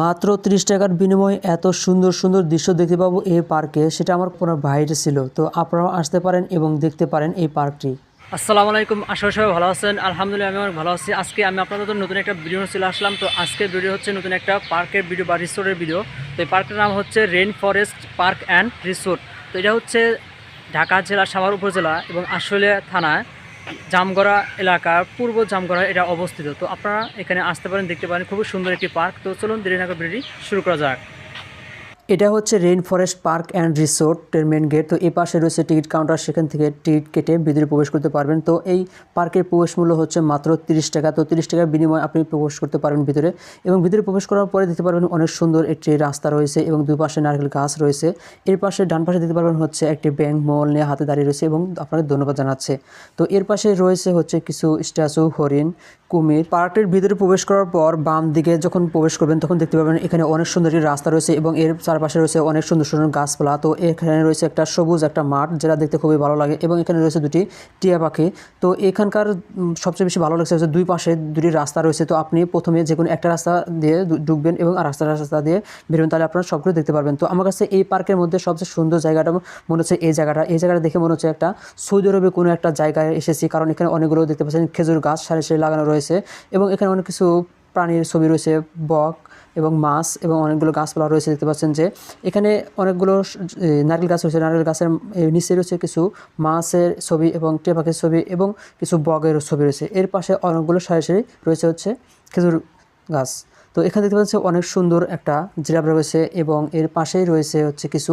মাত্র ত্রিশ টাকার বিনিময়ে এত সুন্দর সুন্দর দৃশ্য দেখতে পাবো এই পার্কে, সেটা আমার কোনো ভাইরে ছিল। তো আপনারাও আসতে পারেন এবং দেখতে পারেন এই পার্কটি। আসসালামু আলাইকুম, আশা সবাই ভালো আছেন। আলহামদুলিল্লাহ, আমি অনেক ভালো আছি। আজকে আমি আপনাদের নতুন একটা ভিডিও চলে আসলাম। তো আজকের ভিডিও হচ্ছে নতুন একটা পার্কের ভিডিও বা রিসোর্টের ভিডিও। তো এই পার্কের নাম হচ্ছে rain forest park and resort. তো এটা হচ্ছে ঢাকা জেলা সাভার উপজেলা এবং আশুলিয়া থানায় জামগড়া এলাকার পূর্ব জামগড়া এটা অবস্থিত। তো আপনারা এখানে আসতে পারেন, দেখতে পারেন, খুবই সুন্দর একটি পার্ক। তো চলুন দেরি নাগর শুরু করা যাক। এটা হচ্ছে রেইন ফরেস্ট পার্ক অ্যান্ড রিসোর্টের মেন গেট তো এই পাশে রয়েছে টিকিট কাউন্টার সেখান থেকে টিকিট কেটে ভিতরে প্রবেশ করতে পারবেন। তো এই পার্কের প্রবেশ মূল্য হচ্ছে মাত্র তিরিশ টাকা। তো তিরিশ টাকার বিনিময়ে আপনি প্রবেশ করতে পারবেন ভিতরে এবং ভিতরে প্রবেশ করার পরে দেখতে পারবেন অনেক সুন্দর একটি রাস্তা রয়েছে এবং দুই পাশে নারকেল গাছ রয়েছে। এর পাশে ডান পাশে দেখতে পারবেন হচ্ছে একটি ব্যাংক মল নিয়ে হাতে দাঁড়িয়ে রয়েছে এবং আপনাকে ধন্যবাদ জানাচ্ছে। তো এর পাশে রয়েছে হচ্ছে কিছু স্ট্যাচু হরিণ, কুমির। পার্কটির ভিতরে প্রবেশ করার পর বাম দিকে যখন প্রবেশ করবেন, তখন দেখতে পাবেন এখানে অনেক সুন্দর একটি রাস্তা রয়েছে এবং এর চারপাশে রয়েছে অনেক সুন্দর সুন্দর গাছপালা। তো এখানে রয়েছে একটা সবুজ একটা মাঠ, যেটা দেখতে খুবই ভালো লাগে এবং এখানে রয়েছে দুটি টিয়া পাখি। তো এখানকার সবচেয়ে বেশি ভালো লাগছে হচ্ছে দুই পাশে দুটি রাস্তা রয়েছে। তো আপনি প্রথমে যে কোনো একটা রাস্তা দিয়ে ঢুকবেন এবং আর রাস্তা রাস্তা দিয়ে বেরোবেন, তাহলে আপনারা সবগুলো দেখতে পারবেন। তো আমার কাছে এই পার্কের মধ্যে সবচেয়ে সুন্দর জায়গাটা মনে হচ্ছে এই জায়গাটা। এই জায়গাটা দেখে মনে হচ্ছে একটা সৌদি আরবে কোনো একটা জায়গায় এসেছি, কারণ এখানে অনেকগুলো দেখতে পাচ্ছেন খেজুর গাছ, সারি সারি লাগানো রয়েছে এবং এখানে অনেক কিছু প্রাণীর ছবি রয়েছে, বক এবং মাছ এবং অনেকগুলো গাছপালা রয়েছে, দেখতে পাচ্ছেন যে এখানে অনেকগুলো নারকেল গাছ রয়েছে। নারকেল গাছের নিচে রয়েছে কিছু মাছের ছবি এবং টিয়া পাখির ছবি এবং কিছু বগের ছবি রয়েছে। এর পাশে অনেকগুলো সারি সারি রয়েছে হচ্ছে খেজুর গাছ। তো এখানে দেখতে পাচ্ছি অনেক সুন্দর একটা জিরাফ রয়েছে এবং এর পাশেই রয়েছে হচ্ছে কিছু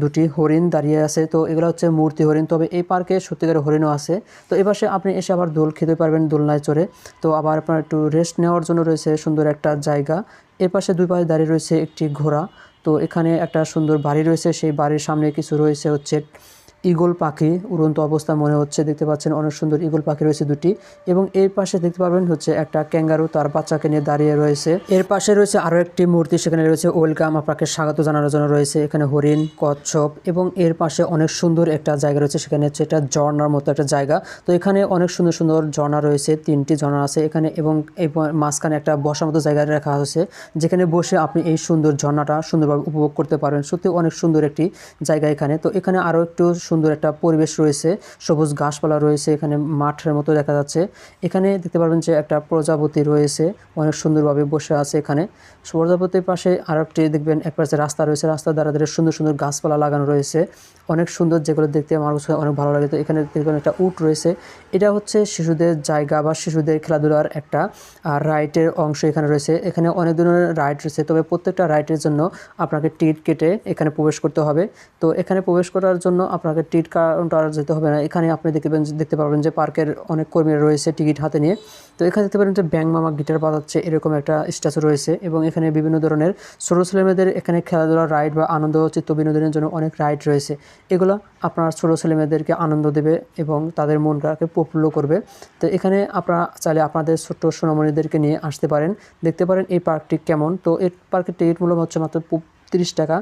দুটি হরিণ দাঁড়িয়ে আছে। তো এগুলো হচ্ছে মূর্তি হরিণ। তবে এই পার্কে সত্যিকার হরিণও আছে। তো এই পাশে আপনি এসে আবার দোল খেতে পারবেন দোলনায় চড়ে। তো আবার আপনার একটু রেস্ট নেওয়ার জন্য রয়েছে সুন্দর একটা জায়গা। এর পাশে দুই পাশে দাঁড়িয়ে রয়েছে একটি ঘোড়া। তো এখানে একটা সুন্দর বাড়ি রয়েছে। সেই বাড়ির সামনে কিছু রয়েছে হচ্ছে ইগল পাখি, উড়ন্ত অবস্থা মনে হচ্ছে। দেখতে পাচ্ছেন অনেক সুন্দর ইগল পাখি রয়েছে দুটি এবং এর পাশে দেখতে পাবেন হচ্ছে একটা ক্যাঙ্গারু, তার বাচ্চাকে নিয়ে দাঁড়িয়ে রয়েছে। এর পাশে রয়েছে আরও একটি মূর্তি, সেখানে রয়েছে ওয়েলকাম। আপনাকে স্বাগত জানানোর জন্য রয়েছে এখানে হরিণ, কচ্ছপ এবং এর পাশে অনেক সুন্দর একটা জায়গা রয়েছে, সেখানে হচ্ছে একটা ঝর্ণার মতো একটা জায়গা। তো এখানে অনেক সুন্দর সুন্দর ঝর্ণা রয়েছে, তিনটি ঝর্ণা আছে এখানে এবং এই মাঝখানে একটা বসার মতো জায়গা রাখা হয়েছে, যেখানে বসে আপনি এই সুন্দর ঝর্ণাটা সুন্দরভাবে উপভোগ করতে পারবেন সত্যি অনেক সুন্দর একটি জায়গা এখানে। তো এখানে আরও একটু সুন্দর একটা পরিবেশ রয়েছে। সবুজ গাছপালা রয়েছে এখানে মাঠের মতো দেখা যাচ্ছে। এখানে দেখতে পারবেন যে একটা প্রজাপতি রয়েছে। অনেক সুন্দরভাবে বসে আছে এখানে। প্রজাপতির পাশে আরও একটি দেখবেন, এক পাশে রাস্তা রয়েছে। রাস্তার দ্বারা ধারে সুন্দর সুন্দর গাছপালা লাগানো রয়েছে। অনেক সুন্দর যেগুলো দেখতে আমার কাছে অনেক ভালো লাগে। তো এখানে দেখবেন একটা উট রয়েছে। এটা হচ্ছে শিশুদের জায়গা বা শিশুদের খেলাধুলার একটা রাইটের অংশ এখানে রয়েছে। এখানে অনেক ধরনের রাইড রয়েছে। তবে প্রত্যেকটা রাইডের জন্য আপনাকে টিকিট কেটে এখানে প্রবেশ করতে হবে। তো এখানে প্রবেশ করার জন্য আপনাকে টিকিট কাউন্টার যেতে হবে না। এখানে আপনি দেখবেন দেখতে পারবেন যে পার্কের অনেক কর্মীরা রয়েছে টিকিট হাতে নিয়ে। তো এখানে দেখতে পারেন যে ব্যাং মামা গিটার বাজাচ্ছে, এরকম একটা স্ট্যাচু রয়েছে এবং এখানে বিভিন্ন ধরনের ছোটো ছেলেমেয়েদের এখানে খেলাধুলা রাইড বা আনন্দ চিত্ত বিনোদনের জন্য অনেক রাইড রয়েছে। এগুলো আপনার ছোটো ছেলেমেয়েদেরকে আনন্দ দেবে এবং তাদের মনটাকে প্রফুল্ল করবে। তো এখানে আপনারা চাইলে আপনাদের ছোট্ট সোনামণিদেরকে নিয়ে আসতে পারেন। দেখতে পারেন এই পার্কটি কেমন। তো এই পার্কের টিকিট মূল্য হচ্ছে মাত্র তিরিশ টাকা।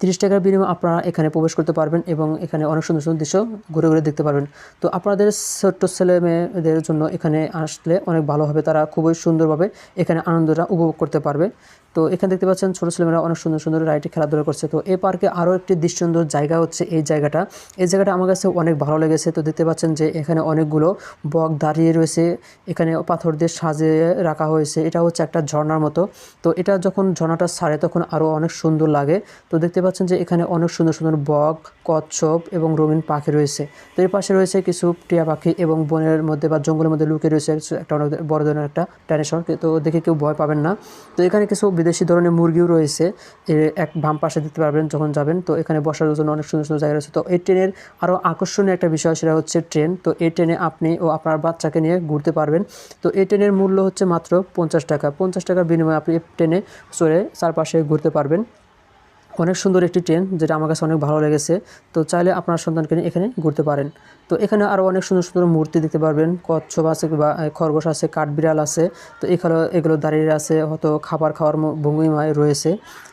তিরিশ টাকার বিনিময়ে আপনারা এখানে প্রবেশ করতে পারবেন এবং এখানে অনেক সুন্দর সুন্দর দৃশ্য ঘুরে ঘুরে দেখতে পারবেন। তো আপনাদের ছোট্ট ছেলে মেয়েদের জন্য এখানে আসলে অনেক ভালো হবে, তারা খুবই সুন্দরভাবে এখানে আনন্দটা উপভোগ করতে পারবে। তো এখানে দেখতে পাচ্ছেন ছোটো ছেলেমেয়েরা অনেক সুন্দর সুন্দর রাইডে খেলাধুলা করছে। তো এই পার্কে আরও একটি দৃশ্যন্দর জায়গা হচ্ছে এই জায়গাটা। এই জায়গাটা আমার কাছে অনেক ভালো লেগেছে। তো দেখতে পাচ্ছেন যে এখানে অনেকগুলো বক দাঁড়িয়ে রয়েছে। এখানে পাথর দিয়ে সাজিয়ে রাখা হয়েছে। এটা হচ্ছে একটা ঝর্ণার মতো। তো এটা যখন ঝর্ণাটা সারে তখন আরও অনেক সুন্দর লাগে। তো দেখতে পাচ্ছেন যে এখানে অনেক সুন্দর সুন্দর বক, কচ্ছপ এবং রঙিন পাখি রয়েছে। তো এর পাশে রয়েছে কিছু টিয়া পাখি এবং বনের মধ্যে বা জঙ্গলের মধ্যে লুকিয়ে রয়েছে। একটা অনেক বড় ধরনের একটা ডাইনোসর। তো দেখে কেউ ভয় পাবেন না। তো এখানে কিছু বিদেশি ধরনের মুরগিও রয়েছে। এর এক বাম পাশে দেখতে পারবেন যখন যাবেন, তো এখানে বসার জন্য অনেক সুন্দর সুন্দর জায়গা রয়েছে। তো এই ট্রেনের আরও আকর্ষণীয় একটা বিষয় সেটা হচ্ছে ট্রেন। তো এই ট্রেনে আপনি ও আপনার বাচ্চাকে নিয়ে ঘুরতে পারবেন। তো এই ট্রেনের মূল্য হচ্ছে মাত্র পঞ্চাশ টাকা। পঞ্চাশ টাকার বিনিময়ে আপনি ট্রেনে চড়ে চারপাশে ঘুরতে পারবেন। অনেক সুন্দর একটি ট্রেন যেটা আমার কাছে অনেক ভালো লেগেছে। তো চাইলে আপনার সন্তানকে এখানে ঘুরতে পারেন। তো এখানে আরও অনেক সুন্দর সুন্দর মূর্তি দেখতে পারবেন। কচ্ছপ আছে বা খরগোশ আছে, কাঠবিড়াল আছে। তো এখানে এগুলো দাঁড়িয়ে আছে, হয়তো খাবার খাওয়ার ভঙ্গিমায় রয়েছে।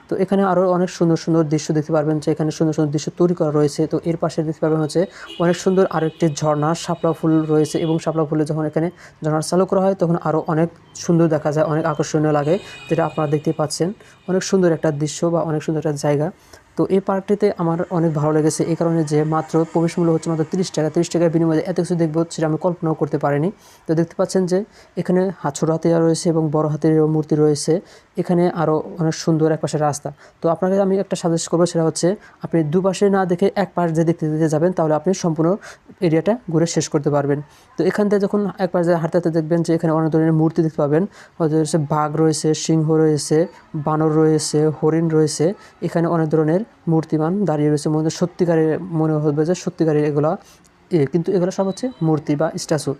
তো এখানে আরও অনেক সুন্দর সুন্দর দৃশ্য দেখতে পারবেন যে এখানে সুন্দর সুন্দর দৃশ্য তৈরি করা রয়েছে। তো এর পাশে দেখতে পারবেন হচ্ছে অনেক সুন্দর আরও আরেকটি ঝর্ণা, শাপলা ফুল রয়েছে এবং শাপলা ফুলে যখন এখানে ঝর্ণা চালু করা হয় তখন আরও অনেক সুন্দর দেখা যায়, অনেক আকর্ষণীয় লাগে যেটা আপনারা দেখতে পাচ্ছেন। অনেক সুন্দর একটা দৃশ্য বা অনেক সুন্দর একটা জায়গা आएगा তো এই পার্কটিতে আমার অনেক ভালো লেগেছে। এই কারণে যে মাত্র প্রবেশ মূল্য হচ্ছে মাত্র তিরিশ টাকা, তিরিশ টাকার বিনিময়ে এত কিছু দেখব সেটা আমি কল্পনাও করতে পারিনি। তো দেখতে পাচ্ছেন যে এখানে হাত ছোটো হাতিয়া রয়েছে এবং বড় হাতের মূর্তি রয়েছে। এখানে আরও অনেক সুন্দর এক পাশে রাস্তা। তো আপনাকে আমি একটা সাজেস্ট করব, সেটা হচ্ছে আপনি দুপাশে না দেখে এক পাশ দিয়ে দেখতে দেখতে যাবেন, তাহলে আপনি সম্পূর্ণ এরিয়াটা ঘুরে শেষ করতে পারবেন। তো এখান থেকে যখন এক পাশ দিয়ে হাঁটতে দেখবেন যে এখানে অনেক ধরনের মূর্তি দেখতে পাবেন। হয়তো রয়েছে বাঘ রয়েছে, সিংহ রয়েছে, বানর রয়েছে, হরিণ রয়েছে। এখানে অনেক ধরনের মূর্তিমান দাঁড়িয়ে রয়েছে মনে সত্যিকারের, মনে হবে যে সত্যিকারের এগুলো কিন্তু এগুলো সব হচ্ছে মূর্তি বা স্ট্যাচু।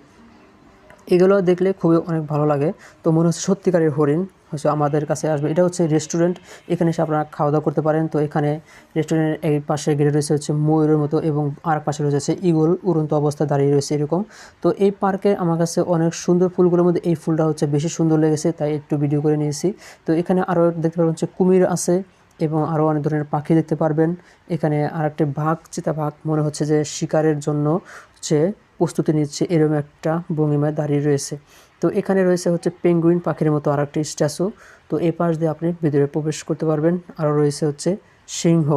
এগুলো দেখলে খুবই অনেক ভালো লাগে। তো মনে হচ্ছে সত্যিকারের হরিণ হচ্ছে আমাদের কাছে আসবে। এটা হচ্ছে রেস্টুরেন্ট। এখানে এসে আপনারা খাওয়া দাওয়া করতে পারেন। তো এখানে রেস্টুরেন্টের এই পাশে গেড়ে রয়েছে হচ্ছে ময়ূরের মতো এবং আর পাশে রয়েছে ইগল উড়ন্ত অবস্থায় দাঁড়িয়ে রয়েছে এরকম। তো এই পার্কে আমার কাছে অনেক সুন্দর ফুলগুলোর মধ্যে এই ফুলটা হচ্ছে বেশি সুন্দর লেগেছে, তাই একটু ভিডিও করে নিয়েছি। তো এখানে আরও দেখতে পাবেন হচ্ছে কুমির আছে। এবং আরও অনেক ধরনের পাখি দেখতে পারবেন। এখানে আর একটি বাঘ, চিতা বাঘ মনে হচ্ছে যে শিকারের জন্য হচ্ছে প্রস্তুতি নিচ্ছে এরকম একটা ভঙ্গিমায় দাঁড়িয়ে রয়েছে। তো এখানে রয়েছে হচ্ছে পেঙ্গুইন পাখির মতো আর একটি স্ট্যাচু। তো এই পাশ দিয়ে আপনি ভিতরে প্রবেশ করতে পারবেন। আরও রয়েছে হচ্ছে সিংহ।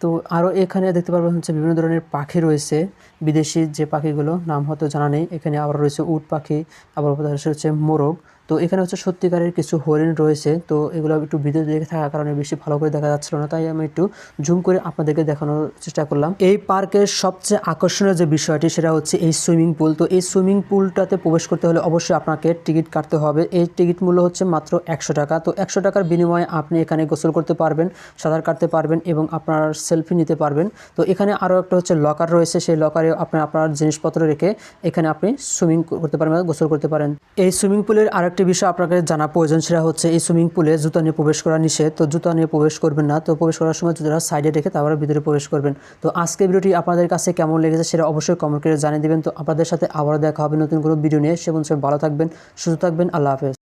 তো আরও এখানে দেখতে পারবেন হচ্ছে বিভিন্ন ধরনের পাখি রয়েছে। বিদেশি যে পাখিগুলো, নাম হয়তো জানা নেই। এখানে আবার রয়েছে উট পাখি, আবার রয়েছে হচ্ছে মোরগ। তো এখানে হচ্ছে সত্যিকারের কিছু হরিণ রয়েছে, তো এগুলো একটু ভিডিও দেখে থাকার কারণে বেশি ভালো করে দেখা যাচ্ছিল না, তাই আমি একটু জুম করে আপনাদেরকে দেখানোর চেষ্টা করলাম। এই পার্কের সবচেয়ে আকর্ষণীয় যে বিষয়টি, সেটা হচ্ছে এই সুইমিং পুল। তো এই সুইমিং পুলটাতে প্রবেশ করতে হলে অবশ্যই আপনাকে টিকিট কাটতে হবে। এই টিকিট মূল্য হচ্ছে মাত্র একশো টাকা। তো একশো টাকার বিনিময়ে আপনি এখানে গোসল করতে পারবেন, সাঁতার কাটতে পারবেন এবং আপনার সেলফি নিতে পারবেন। তো এখানে আরও একটা হচ্ছে লকার রয়েছে, সেই লকারে আপনি আপনার জিনিসপত্র রেখে এখানে আপনি সুইমিং করতে পারবেন গোসল করতে পারেন। এই সুইমিং পুলের আরেকটি বিষয় আপনাকে জানা প্রয়োজন, সেটা হচ্ছে এই সুইমিং পুলে জুতা নিয়ে প্রবেশ করা নিষেধ। তো জুতা নিয়ে প্রবেশ করবেন না, তো প্রবেশ করার সময় জুতাটা সাইডে রেখে তারপরে ভিতরে প্রবেশ করবেন। তো আজকে ভিডিওটি আপনাদের কাছে কেমন লেগেছে সেটা অবশ্যই কমেন্ট করে জানিয়ে দেবেন। তো আপনাদের সাথে আবারও দেখা হবে নতুন কোনো ভিডিও নিয়ে। সে বলছে ভালো থাকবেন, সুস্থ থাকবেন, আল্লাহ হাফেজ।